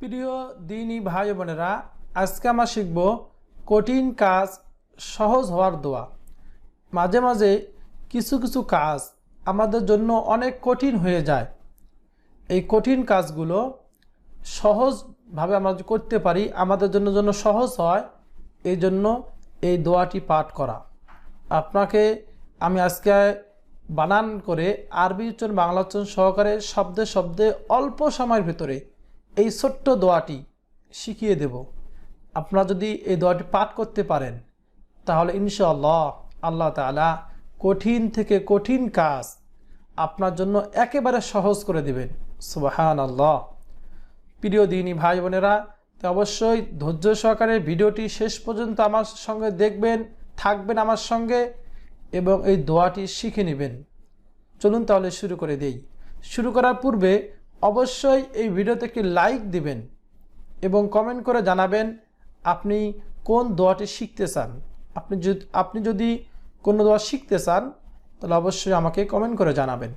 প্রিয় দিনী ভাই বোনেরা, আজকে আমরা শিখব কঠিন কাজ সহজ হওয়ার দোয়া। মাঝে মাঝে কিছু কিছু কাজ আমাদের জন্য অনেক কঠিন হয়ে যায়। এই কঠিন কাজগুলো সহজভাবে আমরা করতে পারি, আমাদের জন্য জন্য সহজ হয়, এই জন্য এই দোয়াটি পাঠ করা। আপনাকে আমি আজকে বানান করে আরবি উচ্চারণ, বাংলা উচ্চারণ সহকারে শব্দে শব্দে অল্প সময়ের ভিতরে এই ছোট্ট দোয়াটি শিখিয়ে দেব। আপনারা যদি এই দোয়াটি পাঠ করতে পারেন, তাহলে ইনশাআল্লাহ আল্লাহ তাআলা কঠিন থেকে কঠিন কাজ আপনার জন্য একেবারে সহজ করে দেবেন। সুবাহান আল্লাহ প্রিয় দিনী ভাই বোনেরা, তো অবশ্যই ধৈর্য সহকারে ভিডিওটি শেষ পর্যন্ত আমার সঙ্গে দেখবেন, থাকবেন আমার সঙ্গে এবং এই দোয়াটি শিখে নেবেন। চলুন তাহলে শুরু করে দেই। শুরু করার পূর্বে অবশ্যই এই ভিডিওতে একটি লাইক দিবেন এবং কমেন্ট করে জানাবেন আপনি কোন দোয়াটি শিখতে চান আপনি যদি আপনি যদি কোনো দোয়া শিখতে চান তাহলে অবশ্যই আমাকে কমেন্ট করে জানাবেন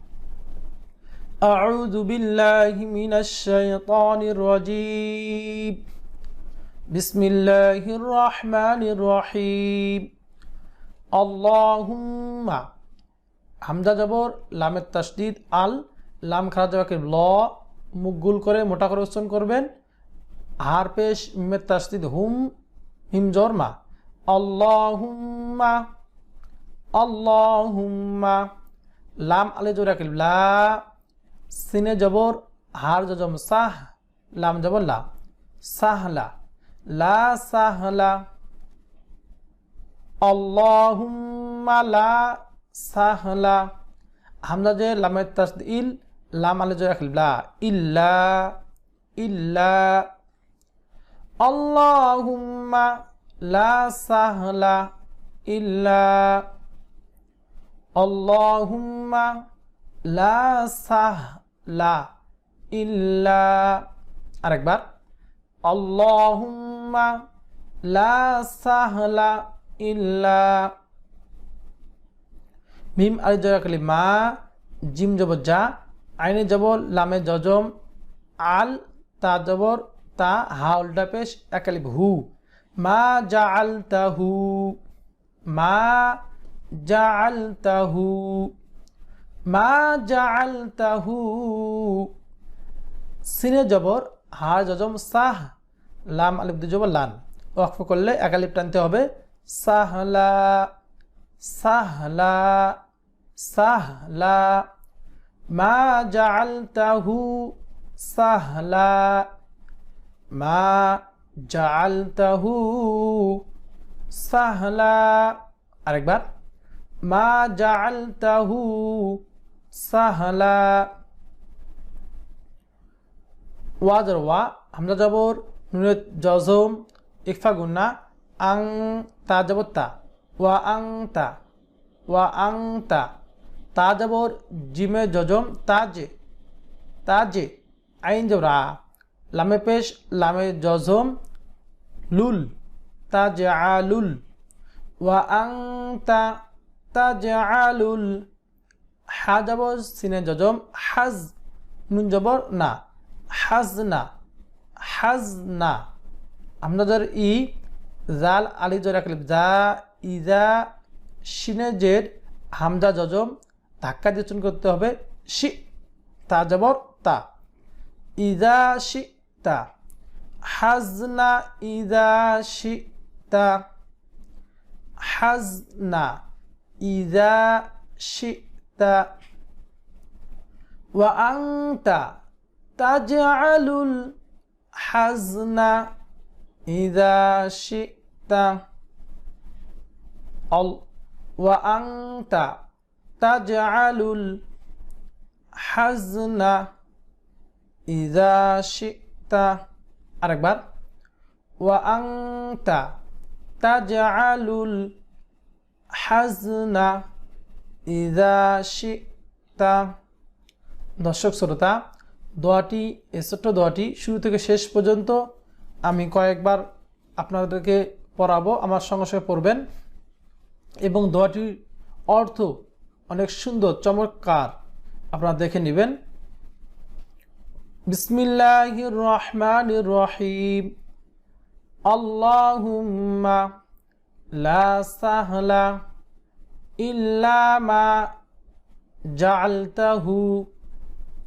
أعوذ بالله من الشيطان الرجيم بسم الله الرحمن الرحيم اللهم হামজা জবর লামের তাসদিদ আল লাম খারা জবাকে ল মুখ গুল করে, মোটা করে উচ্চারণ করবেন। হার পেশ মিমের তাসদিদ হুম, হিম, জর, মা। আল্লাহুম্মা আল্লাহুম্মা। লাম আলে জোরাকে লা, সিনে জবর, হার জজম, সাহ, লাম জবর, লা। সাহলা। লা সাহলা। আল্লাহুম্মা, লা সাহলা। হামজা যে লামের তাসদিল লাম আলে জোর রাখল লা, ইল্লা ইল্লা, আল্লাহুম্মা লা সাহলা ইল্লা, আল্লাহুম্মা লা সাহলা ইল্লা। আরেকবার, আল্লাহুম্মা লা সাহলা ইল্লা। মিম আলি জয়াকালি মা, জিম জবর যা আইনে জবর, লামে জজম, আল, তা জবর, তা, হা, উল্টা পেশ, একালিব, হু। মা জা আল তাহু মা জা আল তাহু মা জা আল তাহু সিনে জবর, হা, জজম, সাহ, লাম, আলিফ দু জবর, লান। ওয়াকফ করলে একালিপ টানতে হবে। সাহলা সাহলা সাহলা। মা মা জাআলতাহু সাহলা। আরেকবার, মা সাহলা। ওয়াজর ওয়া, হামজা জবর জজম, ইকফা আং তা জবর ওয়া আং তা, ওয়া আং তা। তা জবর জিমে জজম তাজে তাজে আইন জবরা লামে পেশ, লামে জজম লুল তাজে আলুল, ওয়া আং তা তাজে আলুল, হা জবর সিনে জজম হাজ, নুন জবর না হাজনা হাজনা আপনাদের ই, জাল আলি জরাকলিপ যা ইজা শিনে জের, হামজা জজম ধাক্কা দিয়ে চুন করতে হবে শি তা জবর তা ইজা শি তা হাজনা ইজা শি তা হাজনা ইজা শি তা ওয়া আংতা তাজআলুল হাজনা إذا شئت وأنت তাজআলুল হাজনা ইজা শিতা আরেকবার. ওয়া আংতা তাজআলুল হাজনা ইজা শিতা দর্শক শ্রোতা, দোয়াটি এ ছোট্ট দোয়াটি শুরু থেকে শেষ পর্যন্ত আমি কয়েকবার আপনাদেরকে পড়াবো, আমার সঙ্গে সঙ্গে পড়বেন। এবং দোয়াটির অর্থ অনেক সুন্দর, চমৎকার। আপনারা দেখে নেবেন। বিসমিল্লাহির রহমানির রহিম আল্লাহুম্মা লা সাহলা ইল্লা মা জাআলতাহু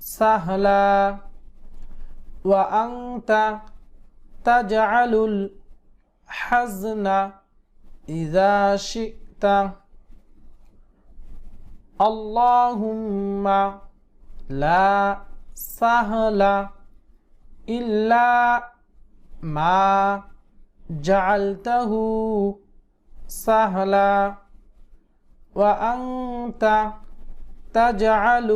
সাহলা। ওয়া আনতা তাজআলুল হাজনা ইযা اللهم لا سهل إلا ما جعلته سهلا وأنت تجعل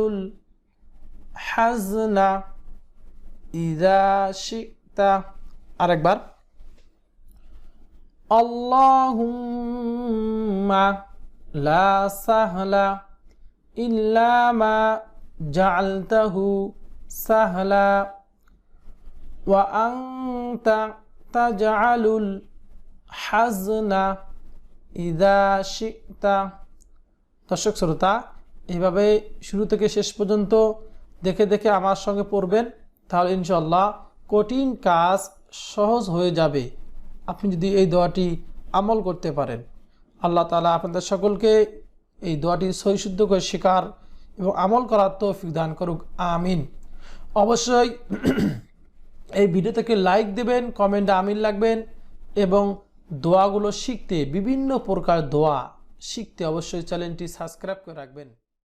الحزن إذا شئت أكبر اللهم لا سهل ইল্লামা সাহলা ওয়া দর্শক শ্রোতা এইভাবে শুরু থেকে শেষ পর্যন্ত দেখে দেখে আমার সঙ্গে পড়বেন, তাহলে ইনশাল্লাহ কঠিন কাজ সহজ হয়ে যাবে। আপনি যদি এই দোয়াটি আমল করতে পারেন, আল্লাহ তালা আপনাদের সকলকে এই দোয়াটি সহিশুদ্ধ করে শিকার এবং আমল করার তৌফিক দান করুক। আমিন। অবশ্যই এই ভিডিও থেকে লাইক দেবেন কমেন্টে আমিন লাগবেন এবং দোয়াগুলো শিখতে বিভিন্ন প্রকার দোয়া শিখতে অবশ্যই চ্যানেলটি সাবস্ক্রাইব করে রাখবেন।